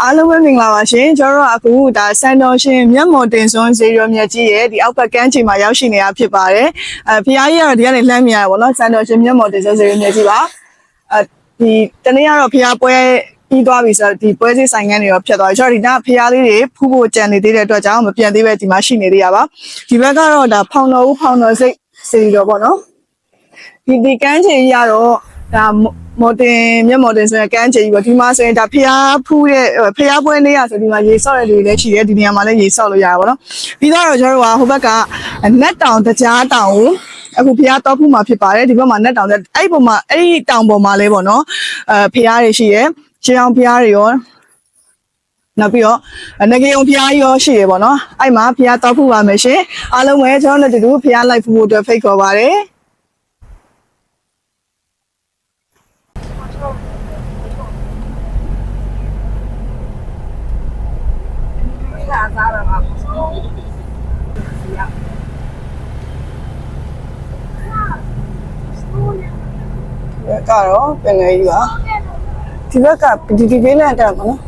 အားလုံးပဲမင်္ဂလာပါရှင်ကျွန်တော်တို့ကအခုဒါစန်တော်ရှင်မျက်မှော်တင်စွန်းဇေရောမြတ်ကြီးရဲ့ဒီအောက်ဘက်ကမ်းခြေမှာရောက်ရှိနေတာဖြစ်ပါတယ်အဲဖခင်ကြီးကတော့ဒီကနေလှမ်းမြင်ရတယ်ဗောနော်စန်တော်ရှင်မျက်မှော်တင်စွန်းဇေရောမြတ်ကြီးပါအဲဒီတနေ့ကတော့ဖခင်ပွဲပြီးသွားပြီဆိုတော့ဒီပွဲစည်းဆိုင်ငန်းတွေရောဖြစ်သွားပြီကျွန်တော်ဒီနားဖခင်လေးတွေဖူးဖို့ကြံနေသေးတဲ့အတွက်ကြောင့်မပြန်သေးပဲဒီမှာရှိနေသေးရပါဒီဘက်ကတော့ဒါဖောင်တော်ဦးဖောင်တော်စိတ်စီရောဗောနော်ဒီဒီကန်းချေကြီးကတော့ ဒါမော်တင်မျက်မော်တင်ဆိုရင်ကန်းချေကြီးပေါ့ဒီမှာဆိုရင်ဒါဖျားဖူးတဲ့ဖျားပွဲနေရဆိုဒီမှာရေဆော့တဲ့လူတွေလည်းရှိတယ်ဒီနေရာမှာလည်းရေဆော့လို့ရတာပေါ့နော်ပြီးတော့ကျွန်တော်တို့ကဟိုဘက်ကနက်တောင်တကြားတောင်ကိုအခုဖျားတော့ဖူးမှာဖြစ်ပါတယ်ဒီဘက်မှာနက်တောင်တဲ့အဲ့ဒီပုံမှာအဲ့ဒီတောင်ပေါ်မှာလဲပေါ့နော်အဲဖျားတွေရှိတယ်ရှင်းအောင်ဖျားတွေရောနောက်ပြီးတော့ငကေုံဖျားရောရှိရပေါ့နော်အဲ့မှာဖျားတော့ဖူးပါမယ်ရှင်အားလုံးပဲကျွန်တော်တို့တူတူဖျားလိုက်ဖူးဖို့အတွက်ဖိတ်ခေါ်ပါတယ် ဘက်ကတော့ပင်လေးကြီးပါဒီဘက်ကဒီဒီဘေးလန်တက်မှာနော်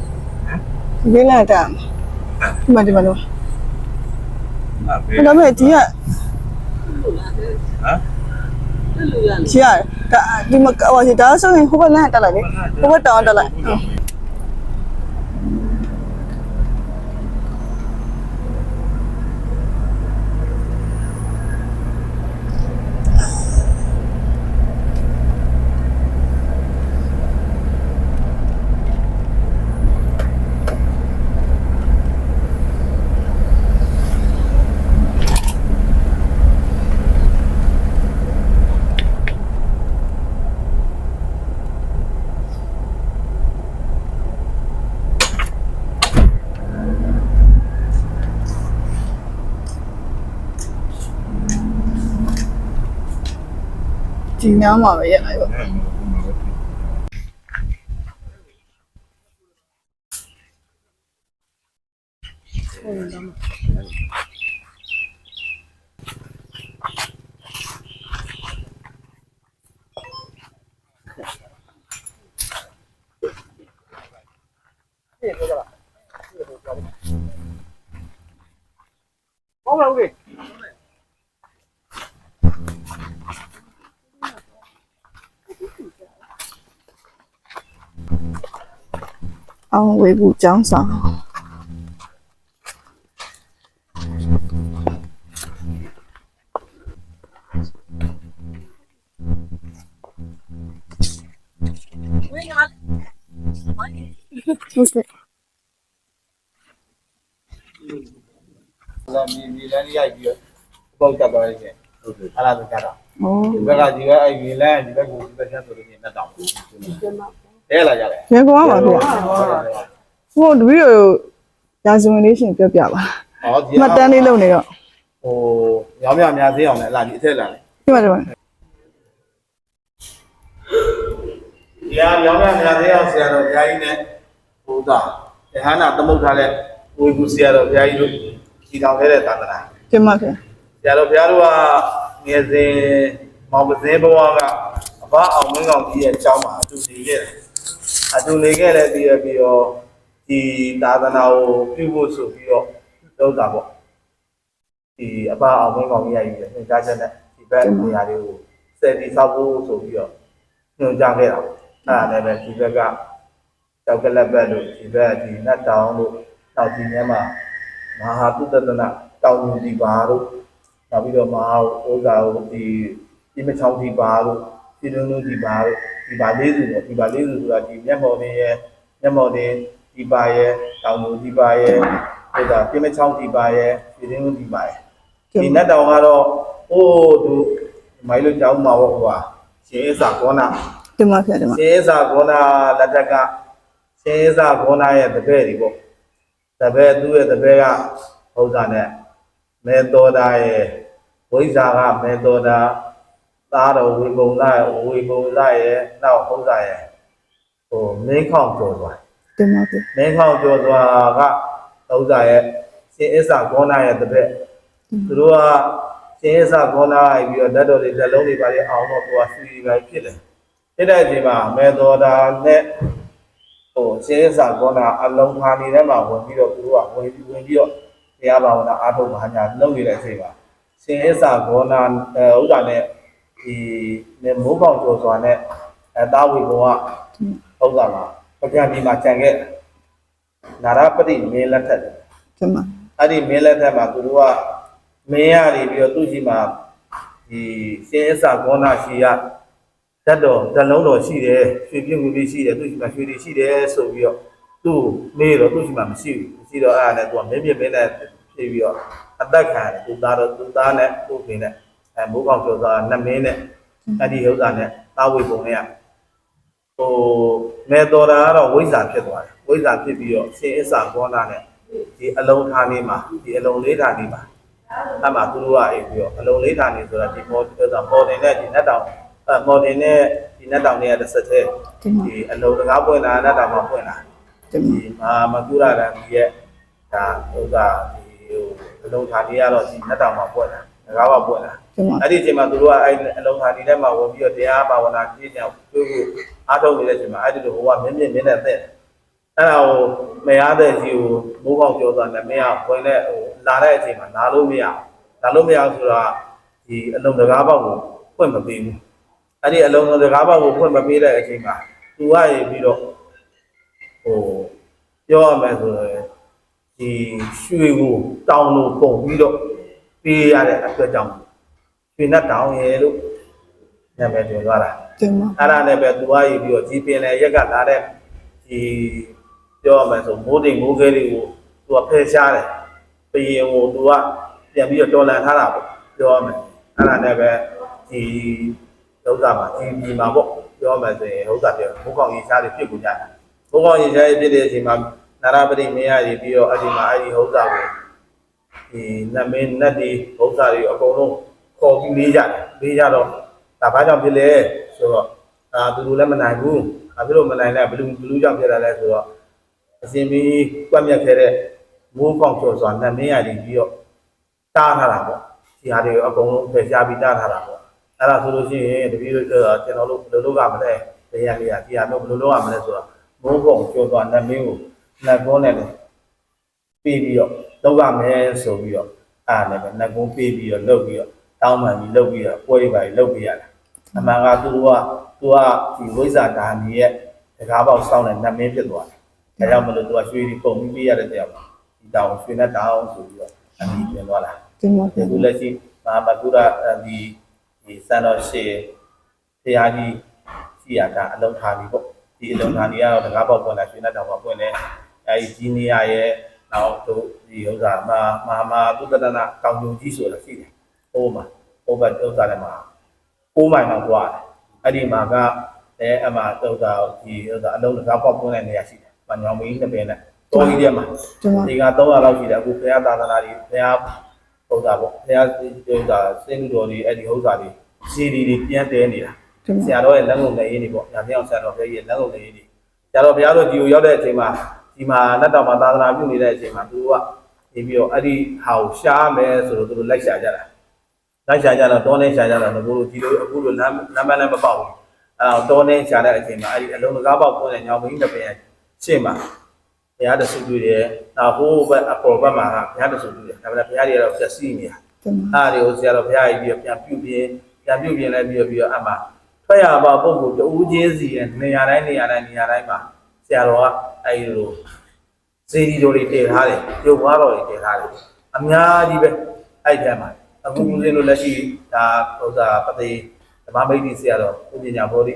ဒီဘေးလန်တက်မှာဒီမှာဒီမှာလို့啊，ဒါပေမဲ့ဒီက啊，ကြီးရဒါဒီမှာဟိုဒီဒါဆိုရင်ဟိုဘက်လန်တက်လိုက်လေဟိုဘက်တောင်းတက်လိုက် ဟုတ်ဒီနားမှာပဲရက်လိုက်ပါ好了，OK。 အောင်ဝေဘူးចောင်းဆောင်ဟုတ်ကဲ့လာမြေမြေလန်းလေးရိုက်ပြီးတော့ပုတ်တက်သွားလိုက်တယ်ဟုတ်တယ်အဲ့ဒါဆိုကြတာဩဒီဘက်ကဒီဘက်အဲ့မြေလန်းဒီဘက်ကိုဒီဘက်ကျဆိုလို့နေနဲ့တောင်းတဲ လာကြတယ်ရန်ကုန်ကပါဗျဟိုတပည့်တို့ရာဇဝင်လေးရှင်ပြောပြပါဟောဒီမှတ်တမ်းလေးလုပ်နေတော့ဟိုရောင်းမြများသေးအောင်လည်းလာဒီအထက်လာတယ်ဒီမှာဒီမှာဒီဟာရောင်းမြများသေးအောင်ဆရာတော်ဘုရားကြီးနဲ့ဘုရားတဟနာသမုတ်ထားတဲ့ဝေကူဆရာတော်ဘုရားကြီးတို့ကြီးတောင်ခဲ့တဲ့သာသနာဒီမှာခင်ဆရာတော်ဘုရားတို့ကငယ်စဉ်မောင်ပစင်းဘဝကအဘအောင်မင်းကောင်ကြီးရဲ့အကြောင်းမှာအတူနေခဲ့တယ် အတူနေခဲ့တဲ့ပြီးရပြီးတော့ဒီသာသနာကိုပြုဖို့ဆိုပြီးတော့လုပ်တာပေါ့ဒီအဘအောင်မင်းကောင်ကြီးရဲ့ညွှန်ကြားချက်နဲ့ဒီဘက်နေရာလေးကိုစက်တီဆောက်ဖို့ဆိုပြီးတော့ညွှန်ကြားခဲ့တာပေါ့အဲ့ဒါလည်းပဲဒီဘက်ကတောက်ကလက်ဘက်တို့ဒီဘက်ဒီနတ်တောင်တို့နောက်ဒီထဲမှာမဟာတုတ္တနာတောင်ယူဒီပါတို့နောက်ပြီးတော့မဟာဥစ္စာကိုဒီဒီမချောင်းဒီပါလို့ ဒီလုံးလုံးဒီပါလို့ဒီပါလေးစုပေါ့ဒီပါလေးစုဆိုတာဒီမျက်မှော်နေရဲ့မျက်မှော်နေဒီပါရဲ့တောင်လို့ဒီပါရဲ့ဥစ္စာဒီမချောင်းဒီပါရဲ့ဒီလုံးလုံးဒီပါရဲ့ဒီနတ်တောင်ကတော့ဟိုးသူမိုင်းလို့ကြောင်းမှာပေါ့ကွာရှင်အစာကောနာဒီမှာခင်ဒီမှာရှင်အစာကောနာလက်ထက်ကရှင်အစာကောနာရဲ့တပည့်တွေပေါ့တပည့်သူ့ရဲ့တပည့်ကဥစ္စာနဲ့မေတော်တာရဲ့ဝိဇာကမေတော်တာ သားတော်ဝေပုံလာဝေပုံလာရဲ့နောက်ဟုတ်တာရဲ့ဟိုမင်းခေါန့်ကျော်သွားဒီမှာခင်မင်းခေါန့်ကျော်သွားကဟုတ်တာရဲ့ရှင်အစ္စာကောနာရဲ့တပည့်သူတို့ကရှင်အစ္စာကောနာပြီးတော့လက်တော်တွေလက်လုံးတွေပါလေအောင်တော့သူကဆွေတွေပဲဖြစ်တယ်ဖြစ်တဲ့အချိန်မှာမေတော်တာနဲ့ဟိုရှင်းစာကောနာအလုံးခါနေထဲမှာဝင်ပြီးတော့သူတို့ကဝင်ပြီးဝင်ပြီးတော့တရားဘာဝနာအားထုတ်မှညာလုပ်နေတဲ့အချိန်မှာရှင်းစာကောနာအဲဥစ္စာနဲ့ ဒီနဲ့မိုးပေါင်ကျော်စွာနဲ့အဲတာဝေဘောကဥစ္စာမှာပကံဒီမှာကြံခဲ့နာရပတိမင်းလက်ထက်တယ်ဒီမှာအဲ့ဒီမင်းလက်ထက်မှာသူတို့ကမင်းရနေပြီးတော့သူ့ရှိမှာဒီရှင်းစာကောနာရှိရဓာတ်တော်ဓာတ်လုံးတော်ရှိတယ်ရွှေပြည့်ငွေပြည့်ရှိတယ်သူ့ရှိမှာရွှေတွေရှိတယ်ဆိုပြီးတော့သူ့မေးတော့သူ့ရှိမှာမရှိဘူးမရှိတော့အဲ့ဒါနဲ့သူကမင်းပြင်းမင်းနဲ့ဖြစ်ပြီးတော့အသက်ခံတယ်သူသားတော့သူသားနဲ့သူ့ခင်နဲ့ အဲမိုးကောင်ကျော်သားနှစ်မင်းနဲ့အဲ့ဒီဥစ္စာနဲ့တာဝေပုံနဲ့ကဟိုမေတော်တာကတော့ဝိဇ္ဇာဖြစ်သွားတယ်ဝိဇ္ဇာဖြစ်ပြီးတော့ရှင်အစ္စာကောနာနဲ့ဒီအလုံးထားနေမှာဒီအလုံးလေးထားနေမှာအဲ့မှာသူတို့ကအေးပြီးတော့အလုံးလေးထားနေဆိုတာဒီပေါ်ဆိုတာပေါ်တင်နဲ့ဒီနတ်တောင်အဲမော်တင်နဲ့ဒီနတ်တောင်တွေကတစ်ဆက်တည်းဒီမှာဒီအလုံးတကားပွင့်လာနတ်တောင်မှာပွင့်လာဒီဒီမှာမာမကုရတန်ကြီးရဲ့ဒါဥစ္စာဒီဟိုအလုံးထားနေရတော့ဒီနတ်တောင်မှာပွင့်လာတကားပါပွင့်လာဒီမှာ အဲ့ဒီအချိန်မှာသူတို့ကအဲ့အလုံးထားနေတဲ့မှာဝင်ပြီးတော့တရားဘာဝနာပြည့်ညောင်ပြုဖို့အားထုတ်နေတဲ့အချိန်မှာအဲ့ဒီလိုဟိုကမင်းမြင့်မင်းနဲ့တဲ့အဲ့ဒါကိုမရတဲ့ကြီးကိုမိုးပေါက်ကြောသွားတယ်မင်းကဝင်တဲ့ဟိုလာတဲ့အချိန်မှာလာလို့မရလာလို့မရဆိုတာဒီအလုံးတကားပေါက်ကိုဖွင့်မပေးဘူးအဲ့ဒီအလုံးတကားပေါက်ကိုဖွင့်မပေးတဲ့အချိန်မှာသူကရပြီးတော့ဟိုပြောရမယ်ဆိုရင်ဒီရွှေကိုတောင်းလို့ပုံပြီးတော့ပေးရတဲ့အတွက်ကြောင့် ရွှေနဲ့တောင်ရဲလို့နာမည်တင်သွားတာဒီမှာအဲ့ဒါနဲ့ပဲသူကရေးပြီးတော့ကြီးပင်လေရက်ကလာတဲ့ဒီပြောရမယ်ဆိုမိုးတိမ်မိုးခဲတွေကိုသူကဖယ်ရှားတယ်ဘယင်ကိုသူကပြန်ပြီးတော့တော်လန်ထားတာပေါ့ပြောရမယ်အဲ့ဒါနဲ့ပဲဒီဒုက္ခမှာဒီဒီမှာပေါ့ပြောရမယ်ဆိုရင်ဒုက္ခပြောဘုကောင်ရေးရှားတွေဖြစ်ကုန်ကြတာဘုကောင်ရေးရှားတွေဖြစ်တဲ့အချိန်မှာနာရပတိမင်းရည်ပြီးတော့အဲ့ဒီမှာအဲ့ဒီဟုတ်တာကိုဒီနတ်မင်းနတ်ဒီဘုရားတွေအကုန်လုံး ခေါ်ပြီးလေးကြတယ်လေးကြတော့ဒါဘာကြောင့်ဖြစ်လဲဆိုတော့အာသူတို့လည်းမနိုင်ဘူးအဖြစ်လို့မနိုင်တဲ့ဘလူဘလူကြောင့်ဖြစ်တာလဲဆိုတော့အစဉ်ပြီးကွက်မြက်ခဲ့တဲ့မိုးပေါက်ကျော်စွာနတ်မင်းရည်ပြီးတော့တားထားတာပေါ့ဒီဟာတွေအကုန်လုံးဖယ်ရှားပြီးတားထားတာပေါ့အဲ့ဒါဆိုလို့ရှိရင်တပည့်တို့ကျွန်တော်တို့ဘယ်လိုလုပ်ရမလဲတရားလေးကဒီဟာမျိုးဘယ်လိုလုပ်ရမလဲဆိုတော့မိုးပေါက်ကျော်စွာနတ်မင်းကိုနတ်ကောနဲ့လည်းပြီးပြီးတော့လောက်ရမယ်ဆိုပြီးတော့အားလည်းပဲငကုံးပြီးပြီးတော့လုပ်ပြီးတော့ တောင်းပန်ပြီးလုပ်ပြီးတော့ပွဲပါလုပ်ပြီးရတာအမှန်ကသူကသူကဒီဝိဇ္ဇာဓာနီရဲ့တကားပေါက်စောင်းတဲ့နတ်မင်းဖြစ်သွားတယ်ဒါကြောင့်မလို့သူကရွှေဒီပုံပြီးပြရတဲ့တရားပါဒီတောင်ရွှေနဲ့တောင်းဆိုပြီးတော့အမိပြင်သွားတာဒီမှာဒီလိုလက်ရှိမာမကုရဒီဒီစံတော်ရှေဖရာကြီးရှိရတာအလုံးထားပြီးပေါ့ဒီအလုံးထားနေကတော့တကားပေါက်ပွင့်လာရွှေနဲ့တောင်ပေါက်ပွင့်တယ်အဲဒီကြီးနေရရဲ့နောက်တို့ဒီဥစ္စာမမဟာသုတတနာကောင်းကျိုးကြီးဆိုတာရှိတယ်။ ဟိုမှာဟိုဘက်ဥစ္စာထဲမှာ6မိုင်လောက်သွားတယ်။အဲ့ဒီမှာကအဲအမှဥစ္စာဒီဥစ္စာအလုံးတစ်ကားပေါက်ပွင့်တဲ့နေရာရှိတယ်။မညောင်မင်းနှစ်ပင်နဲ့တော်ကြီးထဲမှာဒီမှာဒီက300လောက်ရှိတယ်အခုဘုရားသာသနာတွေဘုရားဥစ္စာပေါ့ဘုရားဥစ္စာစင်လူတော်တွေအဲ့ဒီဥစ္စာတွေစီဒီတွေပြန်တဲနေတာဒီမှာဆရာတော်ရဲ့လက်ငုံလက်ရင်းတွေပေါ့ညာပြောင်ဆရာတော်ဘုရားရဲ့လက်ငုံလက်ရင်းတွေဆရာတော်ဘုရားတို့ဒီကိုရောက်တဲ့အချိန်မှာဒီမှာလက်တော်မှာသာသနာပြုနေတဲ့အချိန်မှာသူကနေပြီးတော့အဲ့ဒီဟာကိုရှားမယ်ဆိုတော့သူတို့လိုက်ရှာကြတာ လိုက်ရှာကြတော့တောနဲ့ရှာကြတော့ငိုလိုဒီလိုအခုလိုလမ်းလမ်းမလည်းမပေါက်ဘူးအဲတော့တောနဲ့ရှာတဲ့အချိန်မှာအဲ့ဒီအလုံးတကားပေါက်ပွင့်တဲ့ညောင်မင်းတစ်ပင်ရှေ့မှာဘုရားတဆူတွေ့တယ်နောက်ဟိုဘက်အပေါ်ဘက်မှာကဘုရားတဆူတွေ့တယ်ဒါပေမဲ့ဘုရားတွေကတော့ပြည့်စည်နေတာဒီမှာအားတွေကိုဆရာတော်ဘုရားကြီးပြီးတော့ပြန်ပြုပြင်ပြန်ပြုပြင်လိုက်ပြီးတော့ပြီးတော့အမှထွက်ရပါပုံကိုတူးချင်းစီရဲ့နေရာတိုင်းနေရာတိုင်းနေရာတိုင်းမှာဆရာတော်ကအဲဒီလိုစေဒီတော်တွေတည်ထားတယ်ပြုတ်ွားတော်တွေတည်ထားတယ်အများကြီးပဲအဲ့ဒီထဲမှာ အခုဦးဇင်းတို့လက်ရှိဒါဥစ္စာပတိဓမ္မမိတ်တိဆရာတော်ဥပညာဘောဓိ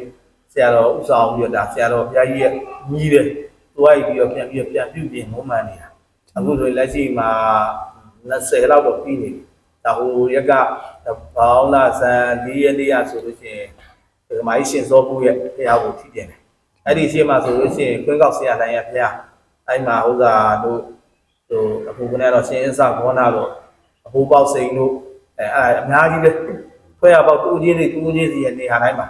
ဆရာတော်ဥဆောင်ပြီးတော့ဒါဆရာတော်ဘုရားကြီးရဲ့ညီးတယ်သူကပြီးတော့ပြန်ပြီးတော့ပြန်ပြုပြင်မုံမှန်နေတာအခုဆိုရင်လက်ရှိမှာ20လောက်တော့ပြီးနေပြီဒါဟိုရက်ကဘောင်းလာဆန်ဒီရနေ့ရဆိုလို့ရှိရင်ဒီမိုင်းရှင်စောဘူးရဲ့ဘုရားကိုထိတင်တယ်အဲ့ဒီရှေ့မှာဆိုလို့ရှိရင်ခွင်းကောက်ဆရာတိုင်းရဲ့ဘုရားအဲ့မှာဥစ္စာတို့ဟိုအခုကနေတော့ရှင်အစဘောနာတို့အဖိုးပေါက်စိန်တို့ အဲအဲ့အများကြီးပဲခွဲရပေါက်တူချင်းတွေတူချင်းစီရဲ့နေရာတိုင်းမှာ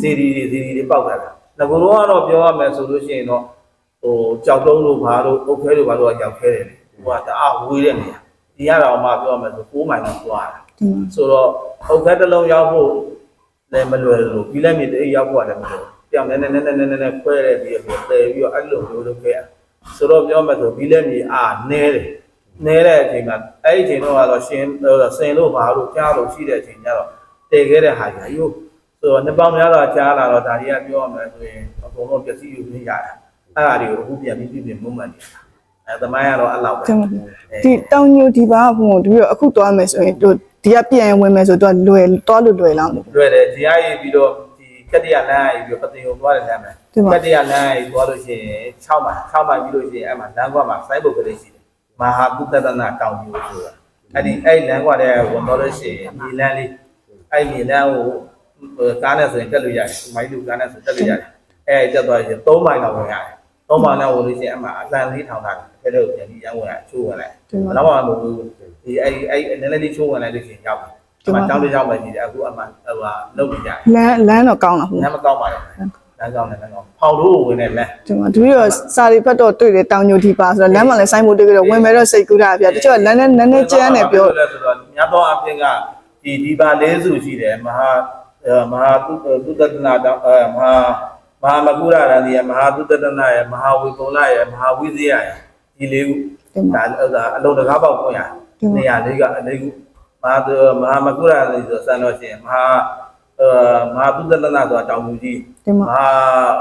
စီဒီတွေစီဒီတွေပေါက်တာငါကတော့တော့ပြောရမယ်ဆိုလို့ရှိရင်တော့ဟိုကြောက်တုံးလို့ဘာလို့အုတ်ခဲလို့ဘာလို့ရောက်ခဲတယ်ဟိုကတအားဝေးတဲ့နေရာဒီရတော့မှပြောမယ်ဆို6မိုင်လောက်သွားတာဒီမှာဆိုတော့အုတ်ခဲတစ်လုံးရောက်ဖို့လည်းမလွယ်လို့ပြီးလည်းမြေတအိပ်ရောက်ဖို့ကလည်းမလွယ်တပြောင်းနေနေနေနေနေနေခွဲရပြီးတော့တည်ပြီးတော့အဲ့လိုမျိုးလုပ်ခဲ့ရဆိုတော့ပြောမှဆိုဘီလက်မြေအာနဲတယ် နဲတဲ့အချိန်မှာအဲ့ဒီအချိန်တော့ကတော့ရှင်စင်လို့ဘာလို့ကြားလို့ရှိတဲ့အချိန်ကျတော့တည်ခဲ့တဲ့ဟာကြီးအယုဆိုတော့နှစ်ပေါင်းများစွာကြားလာတော့ဒါတွေကပြောရမယ်ဆိုရင်အကုန်လုံးပျက်စီးယူနေရတယ်အဲ့ဒါတွေကိုအခုပြန်ပြီးပြည်ပြင်မုံမှန်နေတာအဲသမိုင်းကတော့အဲ့လောက်ပဲကျမဒီတောင်ညိုဒီပါဘုံတပည့်တော့အခုသွားမယ်ဆိုရင်တို့ဒီကပြန်ဝင်မယ်ဆိုတော့လွယ်သွားလို့လွယ်လောက်လို့လွယ်တယ်တရားရည်ပြီးတော့ဒီကတ္တရလမ်းရည်ပြီးတော့ပတင်ကိုသွားတယ်လမ်းမယ်ကတ္တရလမ်းရည်သွားလို့ရှိရင်6မိုင်6မိုင်ပြီးလို့ရှိရင်အဲ့မှာလမ်းကွက်မှာစိုက်ဖို့ကလေးရှိတယ် မဟာကုတ္တနာတောင်ကြီးဆိုတာအဲ့ဒီအဲ့လမ်းကွက်တဲ့ဝင်တော့လို့ရှိရင်ဒီလမ်းလေးအဲ့ဒီလမ်းကိုကားနဲ့ဆိုရင်တက်လို့ရတယ်မိုင်းလူကားနဲ့ဆိုတက်လို့ရတယ်အဲ့တက်သွားရင်3မိုင်လောက်ဝင်ရတယ်3မိုင်လောက်ဝင်လို့ရှိရင်အမှအလံလေးထောင်ထားတယ်အဲ့လိုပြန်ပြီးရမ်းဝင်ရချိုးဝင်လိုက်နောက်မှမဟုတ်ဘူးဒီအဲ့အဲ့နည်းနည်းလေးချိုးဝင်လိုက်လို့ရှိရင်ရောက်တယ်ဒီမှာတောင်းတကြောင်းပဲရှိတယ်အခုအမှဟိုဟာလုပ်နေကြတယ်လမ်းလမ်းတော့ကောင်းလားဘုံလမ်းမကောင်းပါဘူးလ မ်းကောင်းတယ်လမ်းကောင်းဖောက်လို့ဝင်နေလမ်းဒီမှာတပည့်တော့စာရီဖတ်တော့တွေ့တယ်တောင်ညိုဒီပါဆိုတော့လမ်းမှာလည်းစိုင်းဖို့တွေ့ပြီးတော့ဝင်မယ်တော့စိတ်ကူးတာဗျာတချို့ကလမ်းနဲ့နည်းနည်းကျန်းတယ်ပြောလဲဆိုတော့ညတော့အပြင်ကဒီဒီပါလေးစုရှိတယ်မဟာမဟာသုတတနာတောင်းမဟာမဟာမကုရရန်ဒီမဟာသုတတနာရမဟာဝေကုဏရမဟာဝိဇယရဒီလေးခုဒါအလုံးတကားပေါက်ပွင့်ရနေရာလေးကအလေးခုမဟာမဟာမကုရရန်ဒီဆိုစံတော့ရှင်မဟာ အဲမဟာသုတတနာဆိုတာတောင်သူကြီးဒီမမှာဟာ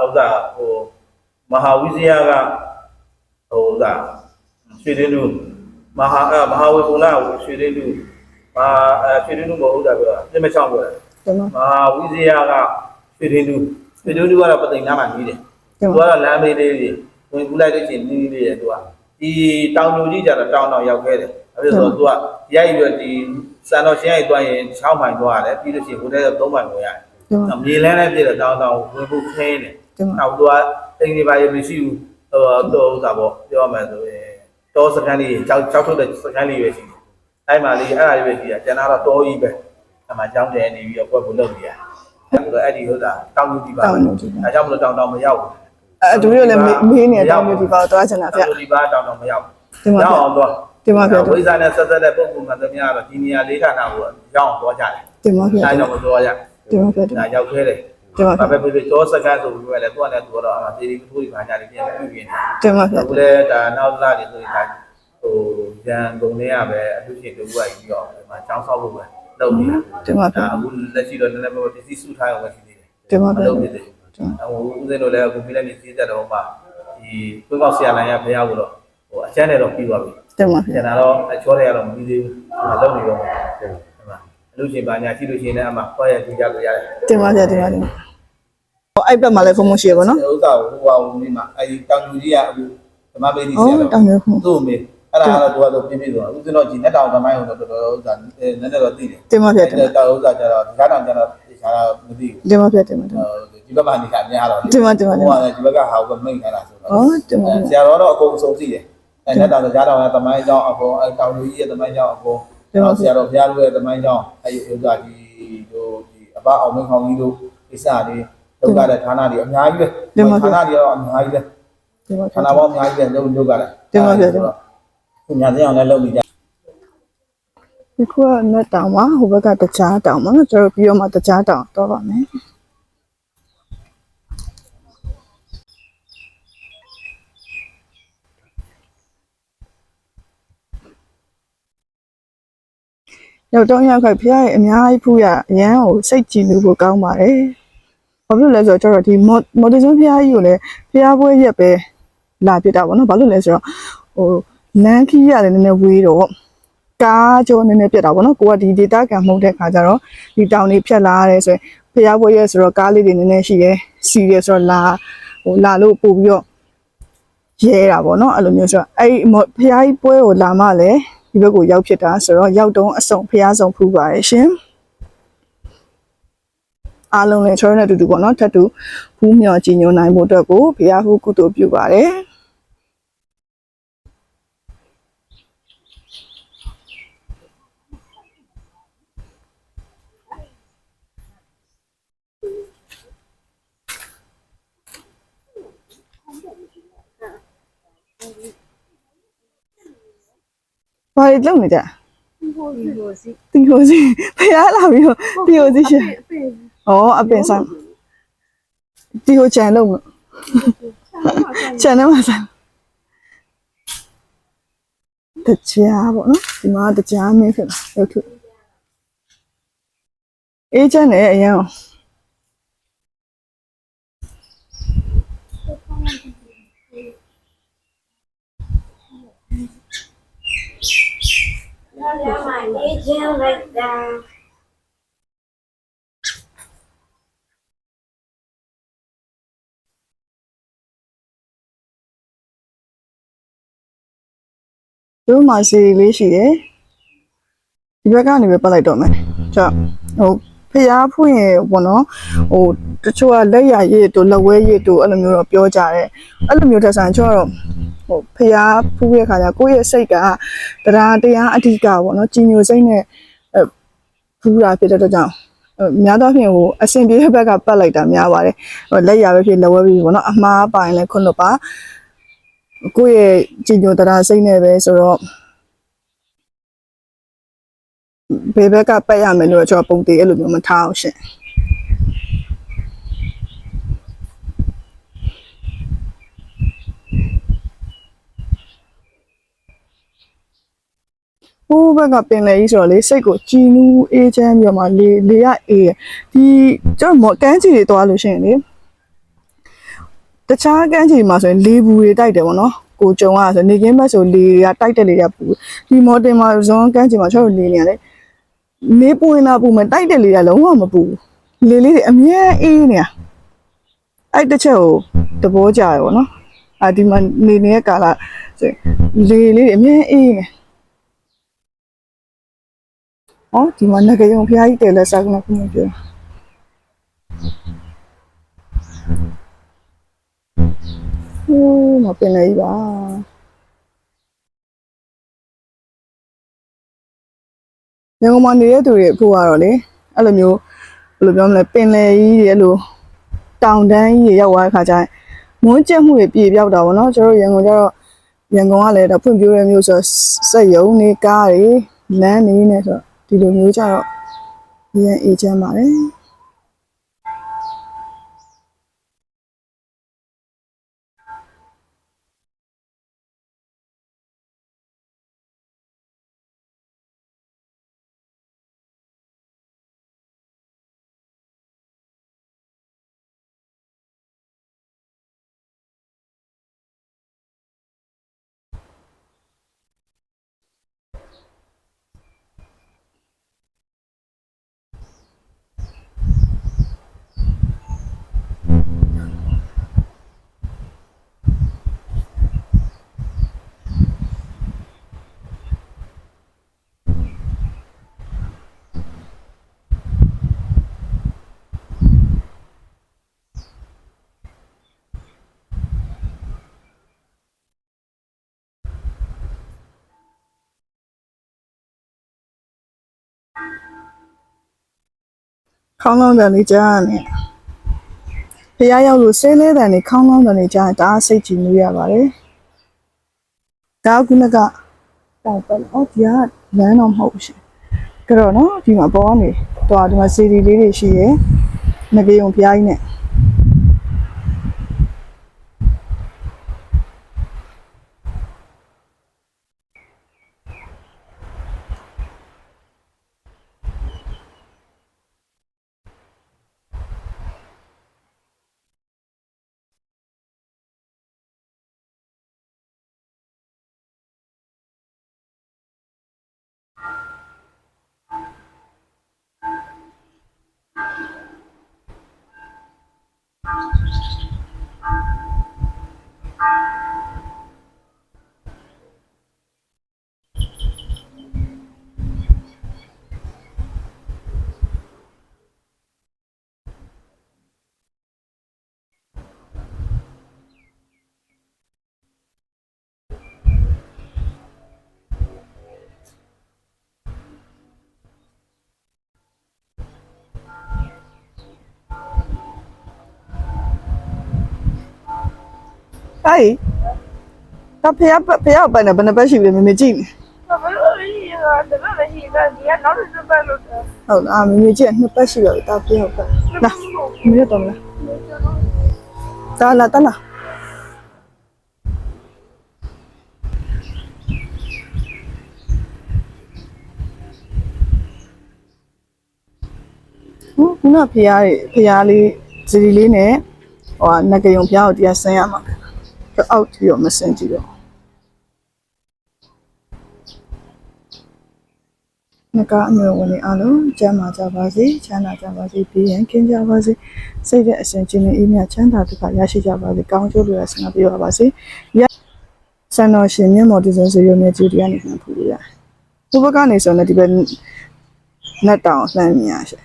ဥစ္စာဟိုမဟာဝိဇယကဟိုဥစ္စာရွှေတင်းလူမဟာအဲမဟာဝေကုဏရွှေတင်းလူမဟာအဲရွှေတင်းလူမဟုတ်ဥစ္စာပြောတာပြမချောင်းပြောတာဒီမှာမဟာဝိဇယကရွှေတင်းလူရွှေတင်းလူကတော့ပသိမ်နားမှာကြီးတယ်ဒီသူမှာကတော့လမ်းမေးလေးတွေဝင်ကူးလိုက်လို့ချင်းနီးလေးတယ်သူကဒီတောင်ညိုကြီးကြတော့တောင်တောင်ရောက်ခဲ့တယ်အဲ့ဒါဆိုသူကရိုက်ပြီးတော့ဒီ စံတော်ရှင်းရိုက်သွားရင်6မိုင်သွားရတယ်ပြီးလို့ရှိရင်ဟိုတည်းက3မိုင်ဝင်ရတယ်ဒီမှာမြေလန်းလည်းပြည့်တယ်တောင်းတောင်းဝင်ဖို့ခင်းတယ်ဒီမှာနောက်တော့အိမ်တွေပါရမရှိဘူးဟိုတော့ဥစ္စာပေါ့ပြောမှဆိုရင်တောစကန်လေးကြောက်ကြောက်ထုတ်တဲ့စကန်လေးပဲရှိတယ်အဲ့မှာလေးအဲ့ဒါလေးပဲရှိတာကျန်တာတော့တောကြီးပဲအဲ့မှာကြောင်းတယ်နေပြီးတော့ဘွက်ကိုလုပ်နေရအဲ့တော့အဲ့ဒီဟုတ်တာတောင်းယူပြီးပါအဲကြောင့်မလို့တောင်းတောင်းမရောက်ဘူးအဲတပည့်တော့လည်းမေးနေတောင်ညိုဒီပါသွားချင်တာဗျာတောင်းဒီပါတောင်းတောင်းမရောက်ဒီမှာရောက် အောင်တော့ဒီမှာဗျာဝိဇ္ဇာနဲ့ဆက်သက်တဲ့ပုံပုံမှန်သမျှတော့ဒီနေရာလေးဌာနကိုရောက်အောင်သွားကြတယ်ဒီမှာဗျာအဲကြောင့်မသွားရဒီမှာဗျာဒီဒါမှာရောက်ခဲ့တယ်ဒီမှာဘာပဲဖြစ်ဖြစ်တောစကန်ဆိုပြီးပဲလေသူကလည်းသူတော့အမှသေဒီထိုးဒီဘာညာတွေပြန်ပြုပြင်နေဒီမှာဗျာအခုလည်းဒါနောက်လာတွေဆိုရင်ဒါဟိုရန်ကုန်လေးရပဲအလူရှင်တူကကြီးရောဒီမှာចောင်းဆောက်ဖို့ပဲလုပ်နေတာဒီမှာဗျာဒါအခုလက်ရှိတော့နည်းနည်းပဲပစ္စည်းစုထားအောင်ပဲရှိသေးတယ်ဒီမှာမဗျာလုပ်ဖြစ်သေးဘူးဟိုဦးစင်းတို့လည်းအခုပြလက်နေစီးတက်တော့မှဒီကိုကောက်ဆရာလိုင်းရဘုရားကိုတော့ဟိုအချမ်းနဲ့တော့ပြီးသွားပြီ ဒီမှာကျဗျာန်တာတော့အချောတွေကတော့မပြီးသေးဘူးဒီမှာလုပ်နေတော့မှာဒီမှာအလူရှင်ဘာညာရှိလို့ရှိရင်လည်းအမှခွာရကြည့်ကြလို့ရတယ်ဒီမှာဗျာဒီမှာဒီမှာဟိုအဲ့ဘက်မှာလည်းဖုန်းမရှိရပါတော့ဥစ္စာကိုဟိုဟာဟိုနေမှာအဲဒီတောင်ယူကြီးကအခုဓမ္မပေဒီဆအော်ရာတော်တောင်ညိုဖုန်းသူ့မေအဲ့ဒါကတော့သူကတော့ပြင်းပြတော့ဦးဇင်းတော့ဒီနဲ့တောင်သမိုင်းကိုတော့တော်တော်ဥစ္စာနည်းနည်းတော့သိတယ်ဒီမှာဗျာဒီမှာတောင်ဥစ္စာကျတော့ဒီကတောင်ကျတော့ဒီခြားတော့မသိဘူးဒီမှာဗျာဒီမှာဒီဘက်မှာနေခါများတော့ဒီမှာဒီမှာဒီဟိုမှာကဒီဘက်ကဟာကိုမိတ်ထားတာဆိုတော့အော်ဒီမှာဆရာတော်တော့အကုန်စုံသိတယ် အဲ့နဲ့တောင်ကြားတော်ကသမိုင်းကြောင်းအကုန်အဲတောင်လူကြီးရဲ့သမိုင်းကြောင်းအကုန်ဆရာတော်ဘုရားတို့ရဲ့သမိုင်းကြောင်းအဲ့ဒီဥစ္စာဒီတို့ဒီအဘအောင်မင်းခေါင်းကြီးတို့ကိစ္စတွေလောက်ကြတဲ့ဌာနတွေအများကြီးပဲဌာနတွေတော့အများကြီးပဲဒီမှာဌာနပေါင်းအများကြီးပဲလုံးလုံးကြတယ်တင်ပါဗျာတင်ပါ။ညာတဲ့အောင်လည်းလုပ်နေကြဒီခုကနတ်တောင်ပါဟိုဘက်ကတကြားတောင်ပါနော်ကျွန်တော်ပြီးတော့မှတကြားတောင်တော့ပါမယ် ရောက်တော့ရောက်ခိုက်ဖះရဲ့အများကြီးဖူးရအရန်ကိုစိတ်ကြည်လူဖို့ကောင်းပါတယ်။ဘာဖြစ်လို့လဲဆိုတော့ကျွန်တော်ဒီမော်ဒဇွန်ဖះကြီးကိုလည်းဖះပွဲရက်ပဲလာပြတာပေါ့နော်။ဘာလို့လဲဆိုတော့ဟိုလမ်းခီးရတယ်နည်းနည်းဝေးတော့ကားကြောနည်းနည်းပြတ်တာပေါ့နော်။ကိုကဒီ data ကံမှုတ်တဲ့ခါကျတော့ဒီတောင်လေးဖြတ်လာရတယ်ဆိုရင်ဖះပွဲရက်ဆိုတော့ကားလေးတွေနည်းနည်းရှိတယ်။စီတယ်ဆိုတော့လာဟိုလာလို့ပို့ပြီးတော့ရဲတာပေါ့နော်အဲ့လိုမျိုးဆိုတော့အဲ့ဒီဖះကြီးပွဲကိုလာမှလည်း ဒီဘက်ကိုရောက်ဖြစ်တာဆိုတော့ရောက်တုံးအစုံဖះဆုံးဖူးပါရဲ့ရှင်အားလုံးလည်းချောရနဲ့အတူတူပေါ့နော်ထပ်တူဖူးမြော်ကြည်ညိုနိုင်ဖို့အတွက်ကိုဖះဟူကုသိုလ်ပြုပါတယ် ဘာတွေလုပ်နေကြဟိုဒီဟိုစီတီဟိုစီဖះလာပြီးတော့တီဟိုစီရှင်ပင်ဩအပင်ဆိုင်ဒီကိုကြံလုံးမကြံနေမှာဆိုင်တကြားပေါ့နော်ဒီမှာတကြားမင်းဖြစ်လာရုပ်ထုအေးချမ်းနေအရင် အောင် Yeah, my agent like that. တို့မှာစီလေးရှိတယ်ဒီဘက်ကနေပဲပတ်လိုက်တော့မယ်ကြောင့်ဟိုဖျားဖွင့်ရပေါ့နော်ဟိုတချို့ကလက်ရရည်တို့လက်ဝဲရည်တို့အဲ့လိုမျိုးတော့ပြောကြတယ်အဲ့လိုမျိုးတက်ဆိုင်ချို့ကတော့ ဟိုဖျားဖူးရဲ့ခါကျကိုယ့်ရဲ့စိတ်ကတရားတရားအဓိကပေါ့နော်ကြီးညိုစိတ်နဲ့အဲဖူးတာဖြစ်တဲ့အတွက်ကြောင့်အဲများသောအားဖြင့်ဟိုအရှင်ပြေတဲ့ဘက်ကပတ်လိုက်တာများပါတယ်ဟိုလက်ရပဲဖြစ်လက်ဝဲပဲဖြစ်ပေါ့နော်အမှားပိုင်လဲခွန်းလို့ပါကိုယ့်ရဲ့ကြီးညိုတရားစိတ်နဲ့ပဲဆိုတော့ဘယ်ဘက်ကပတ်ရမယ်လို့ကျွန်တော်ပုံသေးအဲ့လိုမျိုးမထားအောင်ရှင် ဘက်ကပင်လေကြီးဆိုတော့လေစိတ်ကိုကြည်နူးအေးချမ်းပြီးတော့မှလေလေရအေးရဒီကျွန်တော်မော်ကန်းချီတွေသွားလို့ရှိရင်လေတခြားကန်းချီမှာဆိုရင်လေဘူးတွေတိုက်တယ်ဗောနော်ကိုကြုံရဆိုနေကင်းဘက်ဆိုလေတွေကတိုက်တယ်လေကပူဒီမော်တင်မှာဇွန်ကန်းချီမှာကျွန်တော်လေနေရတယ်နေပွင့်လာပူမယ်တိုက်တယ်လေကလုံးဝမပူဘူးလေလေးတွေအမြဲအေးနေတာအဲ့တစ်ချက်ကိုသဘောကျရယ်ပေါ့နော်အာဒီမှာနေနေတဲ့ကာလဆိုရင်လေလေးတွေအမြဲအေးနေ ဟောဒီမှာငကယုံဖျားကြီးတယ်လက်စားကနခုမပြောဟိုးမပင်လေးပါရန်ကုန်မှာနေတဲ့သူတွေအခုကတော့လေအဲ့လိုမျိုးဘယ်လိုပြောမလဲပင်လယ်ကြီးတွေအဲ့လိုတောင်တန်းကြီးတွေရောက်သွားတဲ့ခါကျရင်မွန်းကျက်မှုတွေပြေပြောက်တာပေါ့နော်ကျွန်တော်တို့ရန်ကုန်ကျတော့ရန်ကုန်ကလည်းဒါဖွံ့ဖြိုးတဲ့မျိုးဆိုတော့စက်ရုံတွေကားတွေလမ်းတွေနဲ့ဆိုတော့ ဒီလိုမျိုးကျတော့အရင်အေဂျင့်ပါတယ် ခေါင်းလောင်းတန်လေးကြားရနေဖះရောက်လို့ဆဲလဲတန်လေးခေါင်းလောင်းတန်လေးကြားရင်ဒါစိတ်ကြည်နူးရပါတယ်ဒါကခုနကတောက်ပဲအော်ဒီကလမ်းတော့မဟုတ်ဘူးရှင်ကြတော့နော်ဒီမှာပေါ်ကနေတော့ဒီမှာစီဒီလေးတွေရှိရယ်ငကေုံဖះကြီးနဲ့ အဲ့ဒါဖះဖះပန်တယ်ဘယ်နှပတ်ရှိပြီမမေကြည့်နေဘာလို့လဲဒီကတမမရှိတာဒီကနောက်တစ်ပတ်လို့တာဟုတ်လားမမေကြည့်နှစ်ပတ်ရှိပါပြီတာဖះဟုတ်ပါလာမမေတော့မလားတာလာတလာဟိုခုနဖျားတွေဖျားလေးစီရီလေးနဲ့ဟိုကငကယုံဖျားကိုတရားဆင်းရမှာ အောက်ပြီးတော့မဆင်းကြည့်တော့နဂါအမျိုးဝင်တွေအားလုံးကျမ်းမာကြပါစေချမ်းသာကြပါစေပြီးရင်ကင်းကြပါစေစိတ်တဲ့အစဉ်ချင်းနဲ့အေးမြချမ်းသာဒုက္ခရရှိကြပါစေကောင်းကျိုးတွေဆန္ဒပြပါပါစေရဆန္ဒရှင်မြတ်မော်ဒီဇိုင်းစေရမြတ်ကြီးတရားနေခံဖူးရဘုဘကနေဆိုတော့ဒီဘက်နတ်တောင်လှမ်းမြင်ရရှင်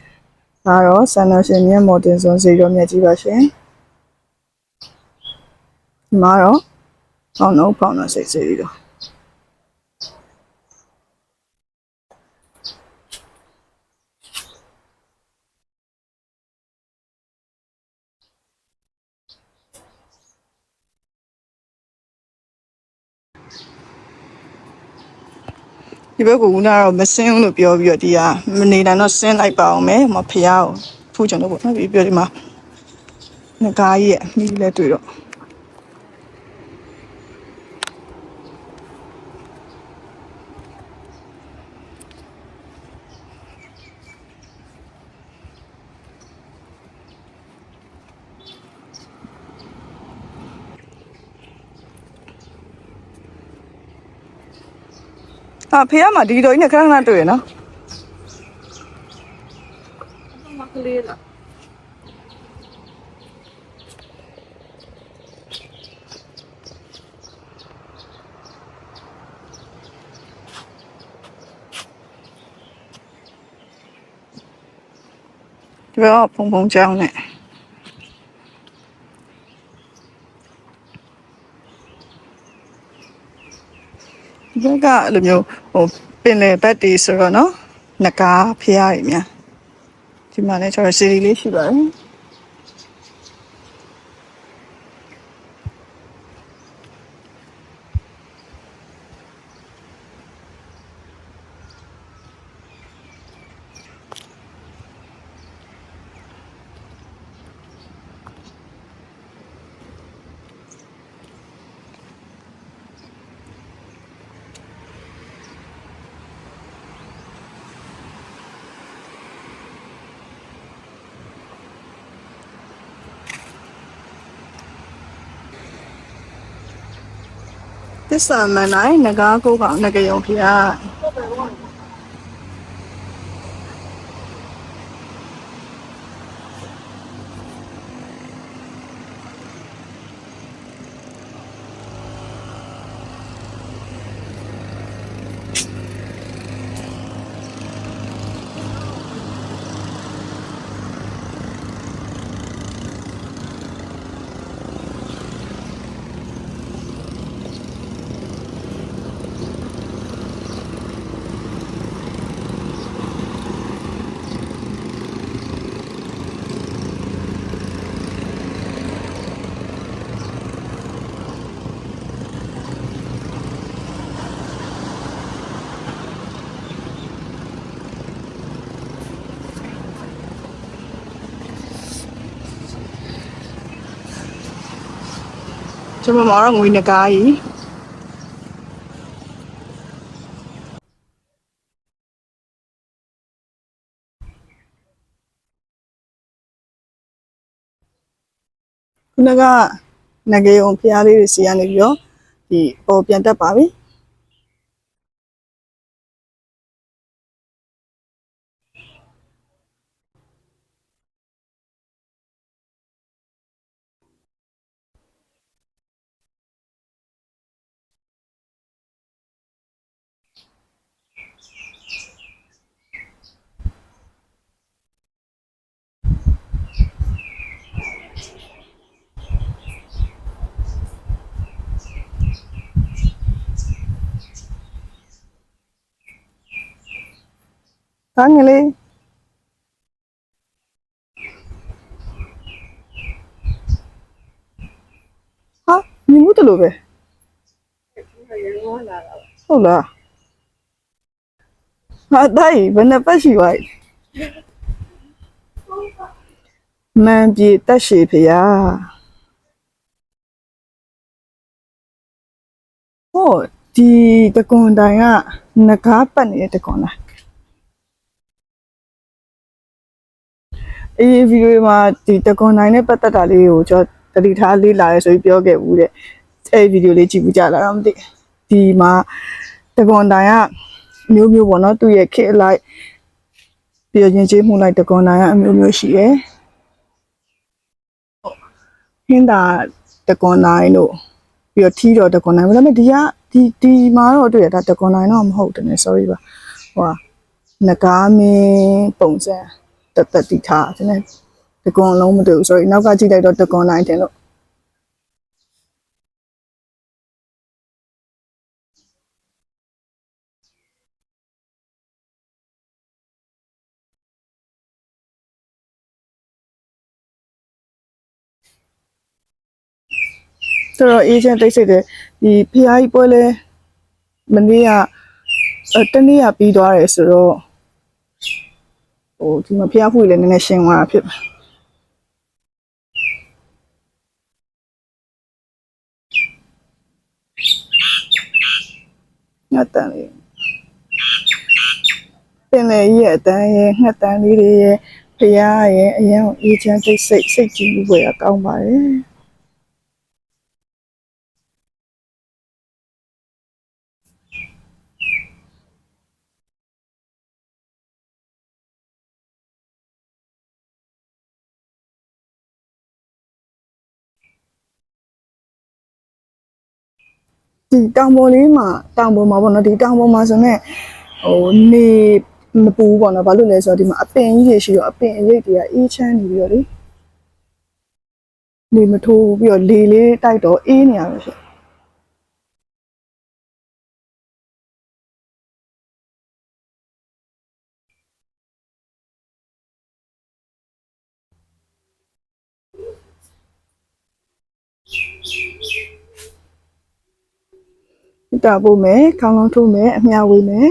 ဒါတော့ဆန္ဒရှင်မြတ်မော်ဒီဇိုင်းစေရမြတ်ကြီးပါရှင် ဒီမှာတော့ပေါင်းတော့ပေါင်းတော့စိတ်စေးတော့ဒီဘက်ကဦးနာတော့မစင်းဘူးလို့ပြောပြီးတော့ဒီကမနေတာတော့ဆင်းလိုက်ပါအောင်မယ်မဖျားကိုဖူးချင်တော့ပေါ့နော်ပြီးပြောဒီမှာငကားကြီးရဲ့မိလည်းတွေ့တော့ အာဖေးကမှဒီတော်ကြီးနဲ့ခဏခဏတွေ့ရနော်မကလေးလားဒီဘက်ကဖုံဖုံချောင်းနဲ့ က်ကအဲ့လိုမျိုးဟိုပင်လယ်ဘက်တီဆိုတော့နော်ငကားဖျားရည်များဒီမှာလည်းကျွန်တော်စီရီလေးရှိပါတယ် သစ္စာမန်နိုင်ငကားကိုကောင်ငကယုံဖျား ကျွန်မမတော့ငွေငကားကြီးခုနကငကယုံဖျားလေးတွေစီကနေပြီးတော့ဒီပေါ်ပြန်တက်ပါပြီ வாங்களே ஆ நீ மூத்தலுவே ဟုတ်လားဟာတိုင်းဘယ်နှစ်ပတ်ရှိပါ့မန်ပြေတက်ရှိဖရာဟောဒီတကွန်တိုင်ကငကားပတ်နေတဲ့တကွန်လား အေးဗီဒီယိုမှာဒီတကွန်တိုင်နဲ့ပတ်သက်တာလေးကိုကျွန်တော်တတိထားလေးလာရဲဆိုပြီးပြောခဲ့ဘူးတဲ့အဲ့ဗီဒီယိုလေးကြည့်ဘူးကြလားတော့မသိဒီမှာတကွန်တိုင်ကမျိုးမျိုးပေါ့နော်သူ့ရဲ့ခစ်အလိုက်ပြီးတော့ရင်ကျေးမှုလိုက်တကွန်တိုင်ကအမျိုးမျိုးရှိတယ်ဟင်းတာတကွန်တိုင်တို့ပြီးတော့ထီးတော့တကွန်နိုင်ဘာလို့လဲဒီကဒီဒီမှာတော့တွေ့ရတာတကွန်နိုင်တော့မဟုတ်တယ်နဲ့ sorry ပါဟိုကငကားမင်းပုံစံ တတတိထားတယ်နဲ့တကွန်လုံးမတွေ့ဘူး sorry နောက်ကကြည့်လိုက်တော့တကွန်နိုင်တယ်လို့ဆိုတော့ agent တိတ်ဆိတ်တယ်ဒီဖျားကြီးပွဲလဲမနေ့ကအဲတနေ့ကပြီးသွားတယ်ဆိုတော့ ဟိုဒီမှာဖျားဖွေလည်းနည်းနည်းရှင်းသွားတာဖြစ်ပါငါတန်လေးပင်လေကြီးရဲ့အတန်းရဲ့ငှက်တန်းလေးတွေရဲ့ဖျားရဲ့အရင်အေးချမ်းတိတ်ဆိတ်စိတ်ကြည်ဘူးပဲကောင်းပါတယ် ဒီတောင်ပေါ်လေးမှာတောင်ပေါ်မှာပေါ့နော်ဒီတောင်ပေါ်မှာဆိုတော့ဟိုနေမပူဘူးပေါ့နော်ဘာလို့လဲဆိုတော့ဒီမှာအပင်ကြီးတွေရှိတော့အပင်အရိပ်တွေကအေးချမ်းနေပြီးတော့လေနေမထိုးဘူးပြီးတော့လေလေးတိုက်တော့အေးနေရပဲဖြစ် တာပို့မယ်ခေါင်းလုံးထိုးမယ်အမြဝေးမယ်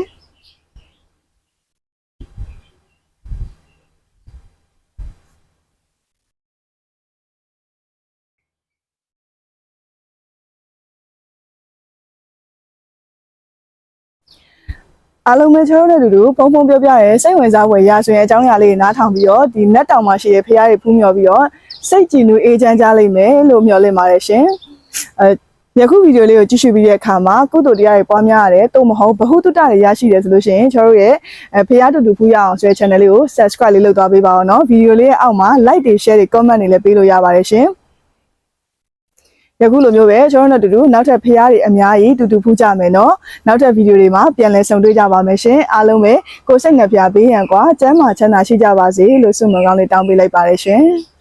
အားလုံးပဲကျွန်တော်တို့တို့ပုံပုံပြောပြရဲစိတ်ဝင်စားဖွယ်ရာဆိုရင်အကြောင်းအရာလေးနားထောင်ပြီးတော့ဒီနက်တောင်မှာရှိတဲ့ဖရားတွေဖူးမြော်ပြီးတော့စိတ်ကြည်နူးအေးချမ်းကြလိမ့်မယ်လို့မျှော်လင့်ပါတယ်ရှင်အဲ ယခုဗီဒီယိုလေးကိုကြည့်ရှုပြီးတဲ့အခါမှာကုသိုလ်တရားတွေပွားများရတယ်။သို့မဟုတ်ဗဟုသုတတွေရရှိတယ်ဆိုလို့ရှိရင်ကျွန်တော်တို့ရဲ့အဲဖရားတူတူဖူးရအောင်ဆိုတဲ့ channel လေးကို subscribe လေးလုပ်သွားပေးပါအောင်နော်။ဗီဒီယိုလေးရဲ့အောက်မှာ like တွေ share တွေ comment တွေလည်းပေးလို့ရပါတယ်ရှင်။ယခုလိုမျိုးပဲကျွန်တော်တို့တူတူနောက်ထပ်ဖရားတွေအများကြီးတူတူဖူးကြမယ်နော်။နောက်ထပ်ဗီဒီယိုတွေမှာပြန်လည်ဆုံတွေ့ကြပါမယ်ရှင်။အားလုံးပဲကိုယ်စိတ်နှပြပေးရန်ကွာကျမ်းမာချမ်းသာရှိကြပါစေလို့ဆုမွန်ကောင်းလေးတောင်းပေးလိုက်ပါတယ်ရှင်။